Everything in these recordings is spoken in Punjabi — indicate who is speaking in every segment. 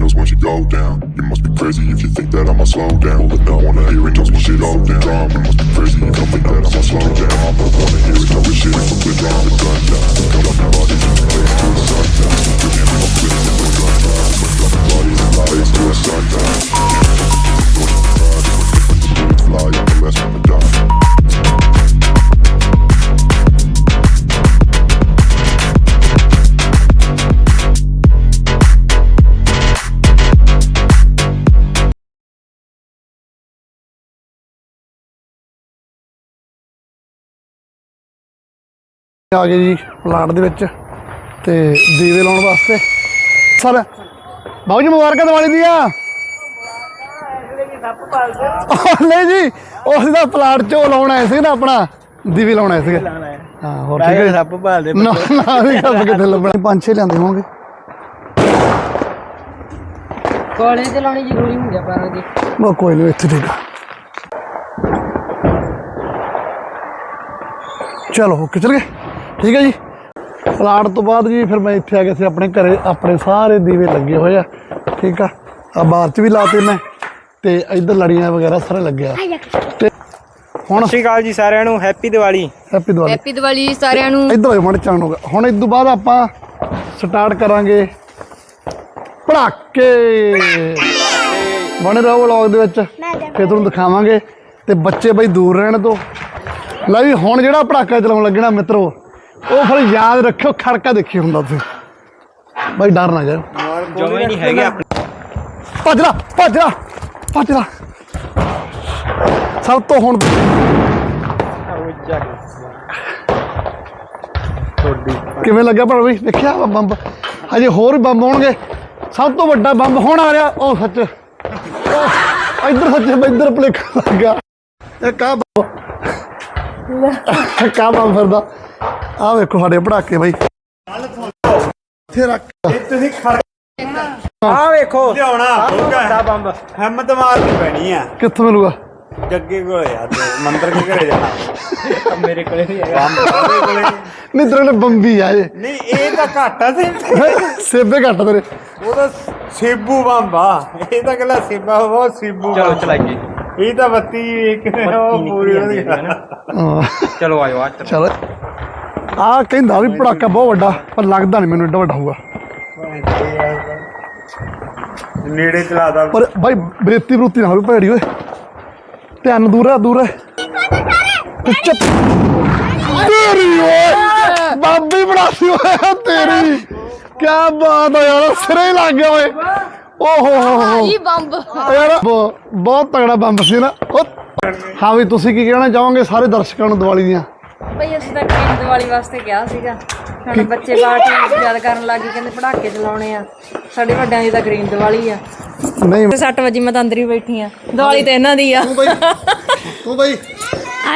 Speaker 1: those once you go down. You must be crazy if you think that I'ma slow down. But no wanna hear it, toss my shit all down. You must be crazy if you think that I'ma slow down. Wanna hear it, throw this shit from the drama. Gun down. Cut up your body, legs to the sun down. Give me a little bit of the gun down. Cut up your body, legs to the sun
Speaker 2: ਆ ਗਏ ਜੀ ਪਲਾਟ ਦੇ ਵਿੱਚ ਤੇ ਦੀਵੇ ਲਾਉਣ ਵਾਸਤੇ। ਸਰ ਬਾਬੂ ਜੀ ਮੁਬਾਰਕਾਂ ਦੀਵਾਲੀ ਦੀਆਂ। ਉਹ ਨਹੀਂ ਜੀ ਉਸ ਦਾ ਪਲਾਟ ਚੋਂ ਲਾਉਣਾ ਸੀ ਨਾ ਆਪਣਾ ਦੀਵੇ ਲਾਉਣਾ ਸੀਗੇ। ਹਾਂ ਹੋਰ ਠੀਕ ਹੈ
Speaker 3: ਸੱਪ ਭਾਲਦੇ
Speaker 2: ਨਾ ਨਾ ਵੀ ਕੱਪ ਕਿੱਥੇ ਲੱਭਣਾ। ਪੰਜ ਛੇ ਲਿਆਂਦੇ ਹੋਣਗੇ।
Speaker 4: ਕੋਲੇ ਤੇ ਲਾਉਣੀ ਜ਼ਰੂਰੀ ਹੁੰਦੀ ਆ ਪਰ ਉਹਦੀ
Speaker 2: ਉਹ ਕੋਈ ਨਹੀਂ ਇੱਥੇ ਠੀਕ ਆ। ਚਲੋ ਓਕੇ ਚਲ ਗਏ। ਠੀਕ ਹੈ ਜੀ? ਪਲਾਟ ਤੋਂ ਬਾਅਦ ਜੀ ਫਿਰ ਮੈਂ ਇੱਥੇ ਆ ਕੇ ਸੀ ਆਪਣੇ ਘਰੇ ਆਪਣੇ ਸਾਰੇ ਦੀਵੇ ਲੱਗੇ ਹੋਏ ਆ ਠੀਕ ਆ? ਆ ਬਾਹਰ ਚ ਵੀ ਲਾਤੇ ਮੈਂ ਤੇ ਇੱਧਰ ਲੜੀਆਂ ਵਗੈਰਾ ਸਾਰੇ ਲੱਗਿਆ ਤੇ ਹੁਣ
Speaker 3: ਸਤਿ ਸ਼੍ਰੀ ਅਕਾਲ ਜੀ ਸਾਰਿਆਂ ਨੂੰ happy Diwali.
Speaker 2: Happy Diwali.
Speaker 4: Happy Diwali ਸਾਰਿਆਂ ਨੂੰ।
Speaker 2: ਇੱਧਰ ਹੋਏ ਮੜ ਚਾਣ ਹੋਗਾ ਹੁਣ ਇਸ ਤੋਂ ਬਾਅਦ ਆਪਾਂ ਸਟਾਰਟ ਕਰਾਂਗੇ ਪੜਾਕੇ। ਬਣੇ ਰਹੋ ਵਲੌਗ ਦੇ ਵਿੱਚ। ਫਿਰ ਤੁਹਾਨੂੰ ਦਿਖਾਵਾਂਗੇ। ਤੇ ਬੱਚੇ ਬਈ ਦੂਰ ਰਹਿਣ ਤੋਂ ਲੈ ਵੀ ਹੁਣ ਜਿਹੜਾ ਪੜਾਕਾ ਚਲਾਉਣ ਲੱਗਣਾ ਮਿੱਤਰੋ ਉਹ ਫਿਰ ਯਾਦ ਰੱਖਿਓ ਖੜਕਾ ਦੇਖੀ ਹੁੰਦਾ ਤੁਸੀਂ ਬਈ ਡਰ ਨਾ ਜਾਓ
Speaker 3: ਜਮੇ ਨਹੀਂ ਹੈਗੇ ਆਪਣੇ।
Speaker 2: ਭੱਜ ਲਾ ਭੱਜ ਲਾ ਭੱਜ ਲਾ। ਸਭ ਤੋਂ ਹੁਣ ਕਿਵੇਂ ਲੱਗਿਆ ਪਰ ਵੀ ਦੇਖਿਆ ਵਾ ਬੰਬ। ਹਜੇ ਹੋਰ ਬੰਬ ਹੋਣਗੇ। ਸਭ ਤੋਂ ਵੱਡਾ ਬੰਬ ਹੁਣ ਆ ਰਿਹਾ। ਉਹ ਸੱਚ। ਇੱਧਰ ਸੱਚ ਇੱਧਰ ਪਲੇਖ ਲੱਗਾ ਇਹ ਕਾ ਬੰਬ ਕਾ ਬੰਬ ਫਿਰਦਾ? ਆ ਵੇਖੋ ਸਾਡੇ ਪੜਾਕੇ ਬਾਈ। ਇੱਥੇ ਰੱਖ
Speaker 3: ਤੁਸੀਂ ਖੜ ਆ ਵੇਖੋ ਲਿਆਉਣਾ ਹੋਗਾ ਬੰਬ। ਹਿੰਮਤ ਮਾਰਨੀ ਪੈਣੀ ਆ।
Speaker 2: ਕਿੱਥੋਂ ਮਿਲੂਗਾ?
Speaker 3: ਜੱਗੇ ਕੋਲੇ ਆ ਤੇ ਮੰਦਰ ਕੇ ਘਰੇ ਜਾਣਾ। ਮੇਰੇ ਕੋਲੇ ਨਹੀਂ ਹੈਗਾ। ਮੇਰੇ ਕੋਲੇ।
Speaker 2: ਨਹੀਂ ਤੇਰੇ ਨਾਲ ਬੰਬੀ ਆ ਇਹ।
Speaker 3: ਨਹੀਂ ਇਹ ਤਾਂ ਘਾਟਾ ਸੀ
Speaker 2: ਸੇਬੇ ਘੱਟ ਤੇਰੇ।
Speaker 3: ਉਹ ਤਾਂ ਸੇਬੂ ਬੰਬ ਆ। ਇਹ ਤਾਂ ਕੱਲਾ ਸੇਬਾ ਬਹੁਤ ਸੇਬੂ ਚਲੋ ਚਲਾਈਏ। ਇਹ ਤਾਂ ਬੱਤੀ ਇੱਕ ਉਹ ਪੂਰੀ
Speaker 2: ਹਾਂ
Speaker 3: ਚਲੋ ਆਇਓ ਆ
Speaker 2: ਚਲ। ਆ ਕਹਿੰਦਾ ਵੀ ਪੜਾਕਾ ਬਹੁਤ ਵੱਡਾ ਪਰ ਲੱਗਦਾ ਨਹੀਂ ਮੈਨੂੰ ਏਡਾ ਵੱਡਾ ਹੋਊਗਾ।
Speaker 3: ਨੇੜੇ ਚਲਾਦਾ
Speaker 2: ਪਰ ਭਾਈ ਬਰੇਤੀ ਬਰੂਤੀ ਨਾ ਹੋਵੇ ਭੈੜੀ ਓਏ। ਧਿਆਨ ਦੂਰ ਹੈ ਦੂਰ ਹੈ ਤੇ ਚੁੱਪ ਤੇਰੀ ਓਏ! ਬਾਬੀ ਬਣਾਸੀ ਓਏ ਤੇਰੀ। ਕੀ ਬਾਤ ਹੈ ਯਾਰ ਸਿਰੇ ਹੀ ਲੱਗ ਗਿਆ ਓਏ। ਓਹੋ ਹੋ ਹੋ
Speaker 4: ਜੀ ਬੰਬ।
Speaker 2: ਯਾਰ ਬ- ਬਹੁਤ ਤਗੜਾ ਬੰਬ ਸੀ ਨਾ। ਉਹ ਹਾਂ ਵੀ ਤੁਸੀਂ ਕੀ ਕਹਿਣਾ ਚਾਹੋਗੇ ਸਾਰੇ ਦਰਸ਼ਕਾਂ ਨੂੰ ਦੀਵਾਲੀ ਦੀਆਂ?
Speaker 4: ਭਈ ਅਸੀਂ ਤਾਂ ਗ੍ਰੀਨ ਦੀਵਾਲੀ ਵਾਸਤੇ ਕਿਹਾ ਸੀਗਾ। ਹੁਣ ਬੱਚੇ ਪਾਰਟੀ ਯਾਦ ਕਰਨ ਲੱਗ ਗਏ ਕਹਿੰਦੇ ਪੜਾਕੇ ਚਲਾਉਣੇ ਆ। ਸਾਡੇ ਵੱਡਿਆਂ ਦੀ ਤਾਂ ਗ੍ਰੀਨ ਦੀਵਾਲੀ ਆ।
Speaker 2: ਨਹੀਂ।
Speaker 4: ਤੇ 6 ਵਜੇ ਮੈਂ ਤਾਂ ਅੰਦਰ ਹੀ ਬੈਠੀ ਆ। ਦੀਵਾਲੀ ਤੇ ਇਹਨਾਂ ਦੀ ਆ।
Speaker 2: ਤੂੰ ਬਈ।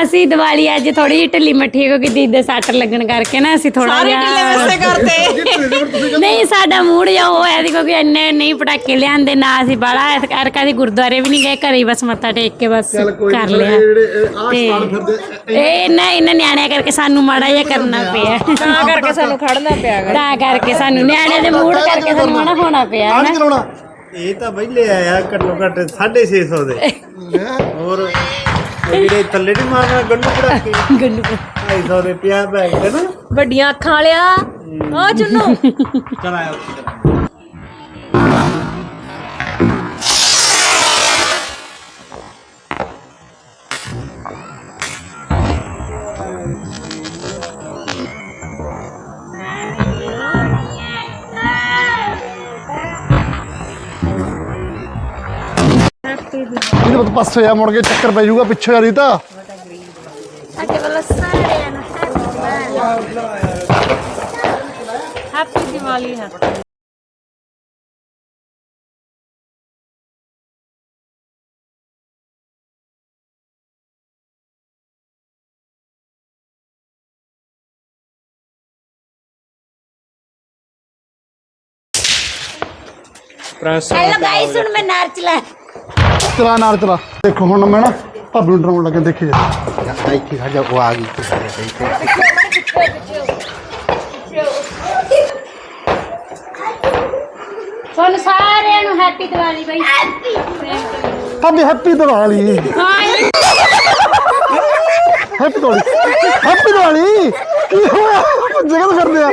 Speaker 5: ਅਸੀਂ ਦੀਵਾਲੀ ਅੱਜ ਥੋੜੀ ਜਿਹੀ ਢਿੱਲੀ ਮੱਠੀ ਕਿਉਂਕਿ ਦੀਦ ਦੇ ਸੱਟ ਲੱਗਣ ਕਰਕੇ ਨਾ ਅਸੀਂ ਥੋੜਾ ਜਿਹਾ
Speaker 4: ਕਰਤੇ
Speaker 5: ਨਹੀਂ ਸਾਡਾ ਮੂਡ ਜਾ ਉਹ ਹੈ ਕਿਉਂਕਿ ਇੰਨੇ ਨਹੀਂ ਪਟਾਕੇ ਲਿਆਂਦੇ ਨਾ ਅਸੀਂ ਬਾਲਾ ਇਸ ਕਰਕੇ ਅਸੀਂ ਗੁਰਦੁਆਰੇ ਵੀ ਨਹੀਂ ਗਏ ਘਰੇ ਹੀ ਬਸ ਮੱਥਾ ਟੇਕ ਕੇ ਬਸ ਕਰ ਲਿਆ। ਇਹ ਇਹਨਾਂ ਇਹਨਾਂ ਨਿਆਣਿਆਂ ਕਰਕੇ ਸਾਨੂੰ ਮਾੜਾ ਜਿਹਾ ਕਰਨਾ ਪਿਆ।
Speaker 4: ਤਾਂ ਕਰਕੇ ਸਾਨੂੰ ਖੜਨਾ ਪਿਆ ਗਾ
Speaker 5: ਤਾਂ ਕਰਕੇ ਸਾਨੂੰ ਨਿਆਣਿਆਂ ਦੇ ਮੂਡ ਕਰਕੇ ਸਾਨੂੰ ਮਾੜਾ ਹੋਣਾ ਪਿਆ ਨਾ
Speaker 2: ਚਲਾਉਣਾ।
Speaker 3: ਇਹ ਤਾਂ ਪਹਿਲੇ ਆਇਆ ਘੱਟੋ ਘੱਟ 650 ਦੇ। ਹੋਰ ਜਿਹੜੇ ਥੱਲੇ ਨਹੀਂ ਮਾਰਨਾ ਗੰਡੂ ਪੜਾਕੇ
Speaker 5: ਗੰਡੂ
Speaker 3: 250 ਦੇ ਪਿਆ ਬੈਗ ਤੇ ਨਾ।
Speaker 4: ਵੱਡੀਆਂ ਅੱਖਾਂ ਵਾਲਿਆ। ਆ ਚੁੰਨੂ।
Speaker 3: ਚਲ ਆਇਆ
Speaker 2: ਇਹਦੇ ਬਾਅਦ ਪਾਸੇ ਆ ਮੁੜ ਕੇ ਚੱਕਰ ਪੈ ਜਾਊਗਾ ਪਿੱਛੇ ਆ ਰੀਤਾ
Speaker 5: ਸਾਡੇ ਵੱਲੋਂ ਸਾਰਿਆਂ ਨੂੰ ਹੈਪੀ ਦੀਵਾਲੀ ਹੈ ਹੈਲੋ ਗਾਇਸ ਹੁਣ ਮੈਂ ਨਾਚ ਲੈ
Speaker 2: ਚਲਾ ਨਾਲ ਚਲਾ ਦੇਖੋ ਹੁਣ ਮੈਂ ਨਾ ਭਾਬੀ ਨੂੰ ਡਰਾਉਣ ਲੱਗਾ ਦੇਖੀ ਜਾ
Speaker 3: ਇੱਥੇ ਖੜ ਜਾ ਉਹ ਆ ਗਈ
Speaker 5: ਤੁਹਾਨੂੰ ਸਾਰਿਆਂ ਨੂੰ ਹੈਪੀ ਦੀਵਾਲੀ ਬਾਈ। ਹੈਪੀ
Speaker 2: ਭਾਬੀ happy Diwali. Happy Diwali. Happy Diwali. ਕੀ ਹੋਇਆ? ਜਗਤ ਕਰਦੇ ਆ।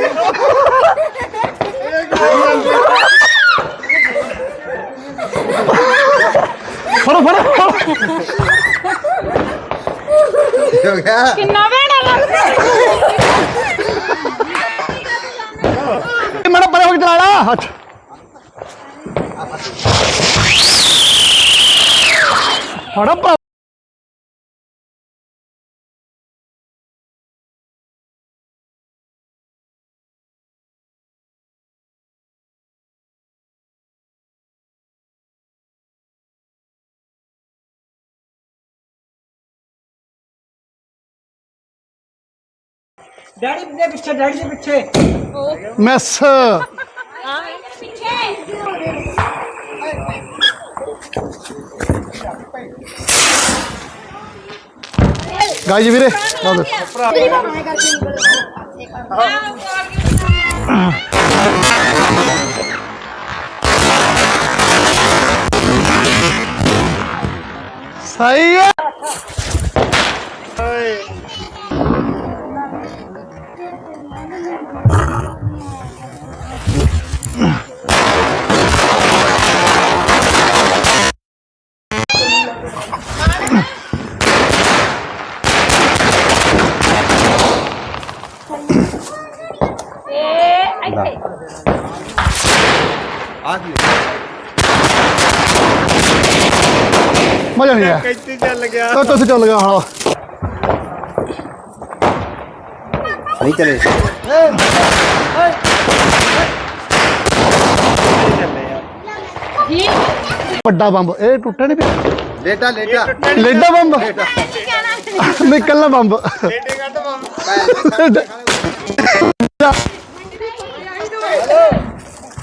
Speaker 2: ਫੜੋ ਫੜੋ
Speaker 5: ਕਿੰਨਾ ਵੇੜਾ ਲੱਗਦਾ
Speaker 2: ਮੇਰਾ ਪਰੇ ਹੋ ਕੇ ਚਲਾ ਲਾ। ਹੱਥ। ਫੜਾ
Speaker 6: ਡੈਡੀ ਦੇ ਪਿੱਛੇ ਡੈਡੀ ਦੇ ਪਿੱਛੇ।
Speaker 2: ਮੈਸ। ਗਾਈ ਵੀਰੇ ਲਾ ਦੇ ਸਹੀ ਹੈ। ਮਜ਼ਾ ਨਹੀਂ ਆਇਆ।
Speaker 3: ਕਿੱਥੇ ਚੱਲ ਗਿਆ।
Speaker 2: ਤਾਂ ਤੁਸੀਂ ਚੱਲ ਗਿਆ ਹਾਂ।
Speaker 3: ਨਹੀਂ ਚਲੇ।
Speaker 2: ਵੱਡਾ ਬੰਬ। ਇਹ ਟੁੱਟਿਆ ਨਹੀਂ ਪਿਆ?
Speaker 3: ਲੇਟਾ ਲੇਟਾ।
Speaker 2: ਲੇਡਾ ਬੰਬ? ਨਿਕਲਣਾ ਬੰਬ।
Speaker 3: ਲੇਟੇ ਕੱਢ ਬੰਬ।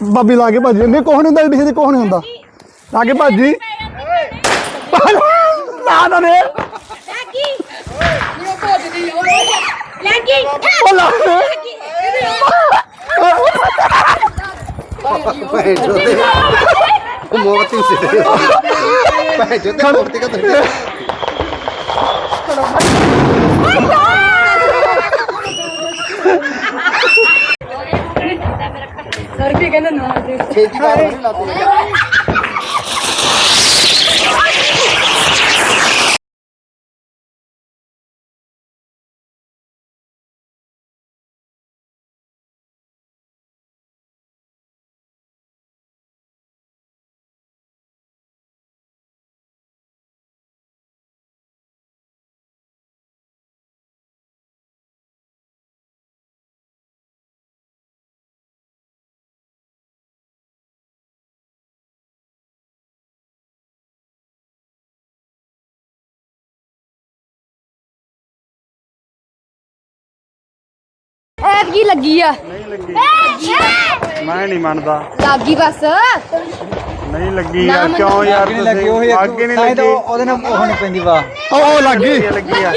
Speaker 2: ਬਾਬੀ ਲਾ ਕੇ ਭਾਜੀ ਨਹੀਂ ਕੋਹ ਨਹੀਂ ਹੁੰਦਾ ਕਿਸੇ ਦੀ ਕੋਹ ਨਹੀਂ ਹੁੰਦਾ। ਲਾ ਕੇ ਭਾਜੀ ਨਾ ਨਾ ਨੇ
Speaker 5: ਲੱਗੀ
Speaker 2: ਉਹ ਲਾ ਦੇ।
Speaker 3: ਮੋਤੀ ਸੇ ਭੈਜੋ ਤੇ ਮੋਤੀ ਕਾ
Speaker 4: ਸਰ ਵੀ ਕਹਿੰਦੇ ਨਾ ਦੇ
Speaker 3: ਛੇਤੀ ਬਾਹਰ ਨਹੀਂ ਲਾਤੇ
Speaker 7: ਐਤਕੀ ਲੱਗੀ ਆ।
Speaker 3: ਮੈਂ ਨਹੀਂ ਮੰਨਦਾ।
Speaker 7: ਲੱਗੀ ਬਸ।
Speaker 3: ਨਹੀਂ ਲੱਗੀ ਯਾਰ ਕਿਉਂ ਯਾਰ
Speaker 6: ਨਹੀਂ ਲੱਗੀ ਉਹ
Speaker 3: ਅੱਗੇ ਨਹੀਂ ਲੱਗੀ।
Speaker 6: ਉਹਦੇ ਨਾਲ ਉਹ ਨਹੀਂ ਪੈਂਦੀ ਵਾ।
Speaker 2: ਉਹ ਲੱਗ।
Speaker 3: ਲੱਗੀ ਆ।